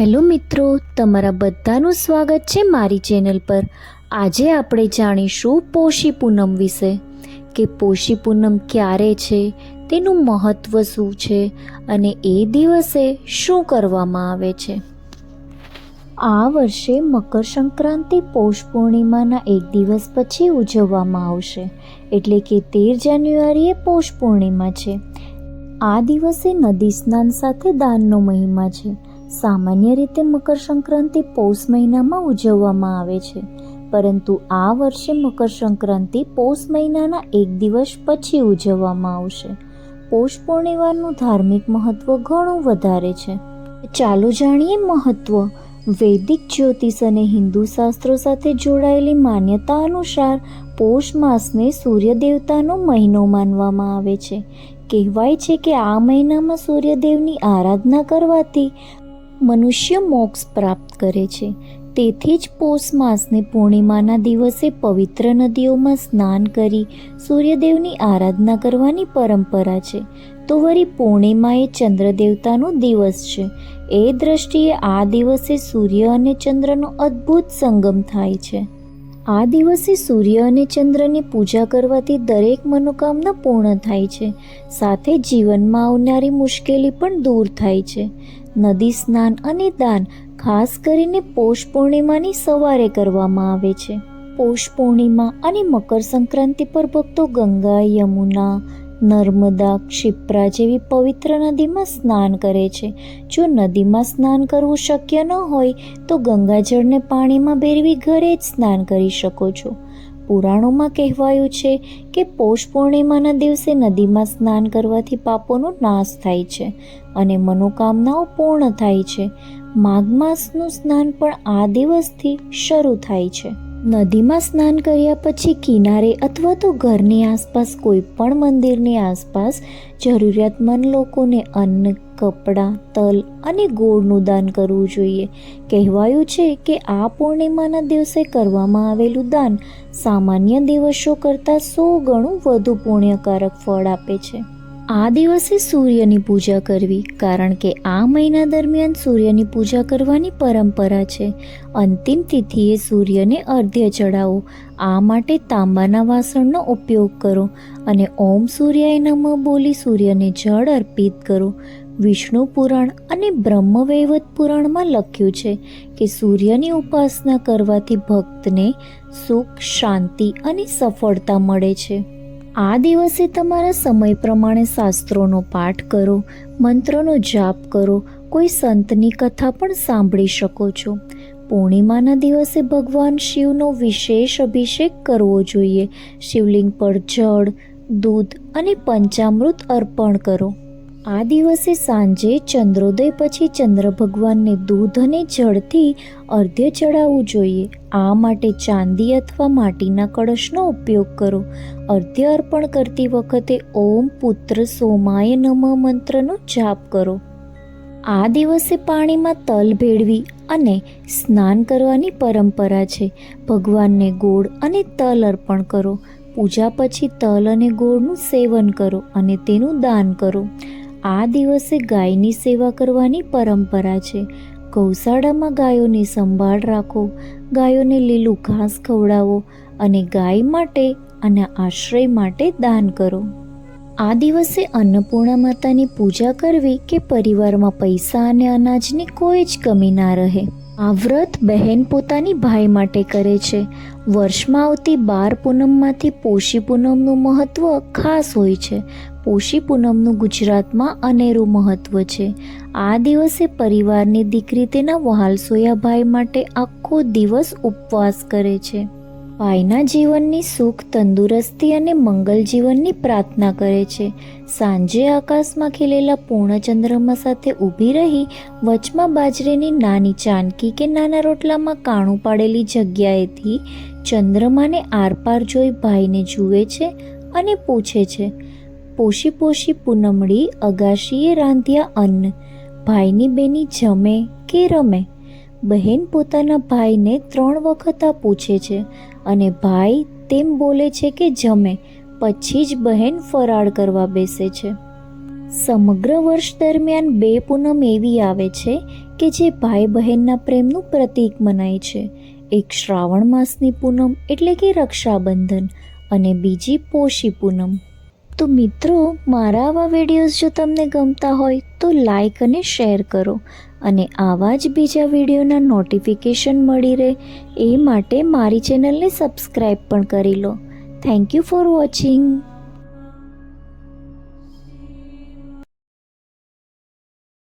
Hello મિત્રો, તમારા બધાનું સ્વાગત છે મારી ચેનલ પર. આજે આપણે જાણીશું પોષી પૂનમ વિશે. કે પોષી પૂનમ ક્યારે છે, તેનું મહત્ત્વ શું છે, અને એ દિવસે શું કરવામાં આવે છે. આ વર્ષે મકર સંક્રાંતિ પૌષ પૂર્ણિમાના એક દિવસ પછી ઉજવવામાં આવશે. એટલે કે તેર જાન્યુઆરીએ પૌષ પૂર્ણિમા છે. આ દિવસે નદી સ્નાન સાથે દાનનો મહિમા છે. સામાન્ય રીતે મકર સંક્રાંતિ પૌષ મહિનામાં ઉજવવામાં આવે છે. પરંતુ આ વર્ષે મકર સંક્રાંતિ પૌષ મહિનાના એક દિવસ પછી ઉજવવામાં આવશે. પૌષ પૂર્ણિમાનું ધાર્મિક મહત્વ ઘણું વધારે છે. ચાલો જાણીએ મહત્વ. વૈદિક, જ્યોતિષ અને હિન્દુ શાસ્ત્રો સાથે જોડાયેલી માન્યતા અનુસાર પૌષ માસને સૂર્ય દેવતાનો મહિનો માનવામાં આવે છે. કહેવાય છે કે આ મહિનામાં સૂર્યદેવની આરાધના કરવાથી મનુષ્ય મોક્ષ પ્રાપ્ત કરે છે. તેથી જ પૌષ માસને પૂર્ણિમાના દિવસે પવિત્ર નદીઓમાં સ્નાન કરી સૂર્યદેવની આરાધના કરવાની પરંપરા છે. તો વળી પૂર્ણિમા એ ચંદ્ર દેવતાનો દિવસ છે. એ દ્રષ્ટિએ આ દિવસે સૂર્ય અને ચંદ્રનો અદ્ભુત સંગમ થાય છે. આ દિવસે સૂર્ય અને ચંદ્રની પૂજા કરવાથી દરેક મનોકામના પૂર્ણ થાય છે. સાથે જીવનમાં આવનારી મુશ્કેલી પણ દૂર થાય છે. નદી સ્નાન અને દાન, ખાસ કરીને પૌષ પૂર્ણિમાની સવારે કરવામાં આવે છે. પૌષ પૂર્ણિમા અને મકર સંક્રાંતિ પર ભક્તો ગંગા, યમુના, નર્મદા, ક્ષિપ્રા જેવી પવિત્ર નદીમાં સ્નાન કરે છે. જો નદીમાં સ્નાન કરવું શક્ય ન હોય, તો ગંગાજળને પાણીમાં ભેરવી ઘરે જ સ્નાન કરી શકો છો. પુરાણોમાં કહેવાયું છે કે પૌષ પૂર્ણિમાના દિવસે નદીમાં સ્નાન કરવાથી પાપોનો નાશ થાય છે અને મનોકામનાઓ પૂર્ણ થાય છે. માઘ માસનું સ્નાન પણ આ દિવસથી શરૂ થાય છે. નદીમાં સ્નાન કર્યા પછી કિનારે અથવા તો ઘરની આસપાસ કોઈ પણ મંદિરની આસપાસ જરૂરિયાતમંદ લોકોને અન્ન કપડાં, તલ અને ગોળનું દાન કરવું જોઈએ. કહેવાયું છે કે આ પૂર્ણિમાના દિવસે કરવામાં આવેલું દાન સામાન્ય દિવસો કરતાં સો ગણું વધુ પુણ્યકારક ફળ આપે છે. આ દિવસે સૂર્યની પૂજા કરવી, કારણ કે આ મહિના દરમિયાન સૂર્યની પૂજા કરવાની પરંપરા છે. અંતિમ તિથિએ સૂર્યને અર્ધ્ય ચડાવો આ માટે તાંબાના વાસણનો ઉપયોગ કરો અને ઓમ સૂર્યાય નમઃ બોલી સૂર્યને જળ અર્પિત કરો. વિષ્ણુ પુરાણ અને બ્રહ્મવૈવત પુરાણમાં લખ્યું છે કે સૂર્યની ઉપાસના કરવાથી ભક્તને સુખ, શાંતિ અને સફળતા મળે છે. આ દિવસે તમારા સમય પ્રમાણે શાસ્ત્રોનો પાઠ કરો, મંત્રોનો જાપ કરો, કોઈ સંતની કથા પણ સાંભળી શકો છો. પૂર્ણિમાના દિવસે ભગવાન શિવનો વિશેષ અભિષેક કરવો જોઈએ. શિવલિંગ પર જળ, દૂધ અને પંચામૃત અર્પણ કરો. આ દિવસે સાંજે ચંદ્રોદય પછી ચંદ્ર ભગવાનને દૂધ અને જળથી અર્ધ્ય ચડાવવું જોઈએ. આ માટે ચાંદી અથવા માટીના કળશનો ઉપયોગ કરો. અર્ધ્ય અર્પણ કરતી વખતે ઓમ પુત્ર સોમાય નમ મંત્રનો જાપ કરો. આ દિવસે પાણીમાં તલ ભેળવી અને સ્નાન કરવાની પરંપરા છે. ભગવાનને ગોળ અને તલ અર્પણ કરો. પૂજા પછી તલ અને ગોળનું સેવન કરો અને તેનું દાન કરો. આ દિવસે ગાયની સેવા કરવાની પરંપરા છે. ગૌશાળામાં ગાયોની સંભાળ રાખો, ગાયોને લીલું ઘાસ ખવડાવો અને ગાય માટે અને આશ્રય માટે દાન કરો. આ દિવસે અન્નપૂર્ણા માતાની પૂજા કરવી કે પરિવારમાં પૈસા અને અનાજની કોઈ જ કમી ના રહે. આ વ્રત બહેન પોતાની ભાઈ માટે કરે છે. વર્ષમાં આવતી બાર પૂનમમાંથી પોષી પૂનમનું મહત્ત્વ ખાસ હોય છે. પોષી પૂનમનું ગુજરાતમાં અનેરું મહત્ત્વ છે. આ દિવસે પરિવારની દીકરી તેના વહાલસોયા ભાઈ માટે આખો દિવસ ઉપવાસ કરે છે. ભાઈના જીવનની સુખ, તંદુરસ્તી અને મંગલ જીવનની પ્રાર્થના કરે છે. સાંજે આકાશમાં ખીલેલા પૂર્ણચંદ્રમાં સાથે ઊભી રહી વચમાં બાજરીની નાની ચાનકી કે નાના રોટલામાં કાણું પાડેલી જગ્યાએથી ચંદ્રમાને આરપાર જોઈ ભાઈને જુએ છે અને પૂછે છે પોષી પોષી પૂનમડી અગાશીએ રાંધ્યા અન્ન. ભાઈની બેની જમે કે રમે? બહેન પોતાના ભાઈને ત્રણ વખત આ પૂછે છે અને ભાઈ તેમ બોલે છે કે જમે, પછી જ બહેન ફરાળ કરવા બેસે છે. સમગ્ર વર્ષ દરમિયાન બે પૂનમ એવી આવે છે કે જે ભાઈ બહેનના પ્રેમનું પ્રતીક મનાય છે. એક શ્રાવણ માસની પૂનમ એટલે કે રક્ષાબંધન અને બીજી પોષી પૂનમ. તો મિત્રો, મારા આવા વિડીયોઝ જો તમને ગમતા હોય, તો લાઈક અને શેર કરો. અને આવા જ બીજા વિડીયોના નોટિફિકેશન મળી રહે, એ માટે મારી ચેનલને સબસ્ક્રાઈબ પણ કરી લો. Thank you for watching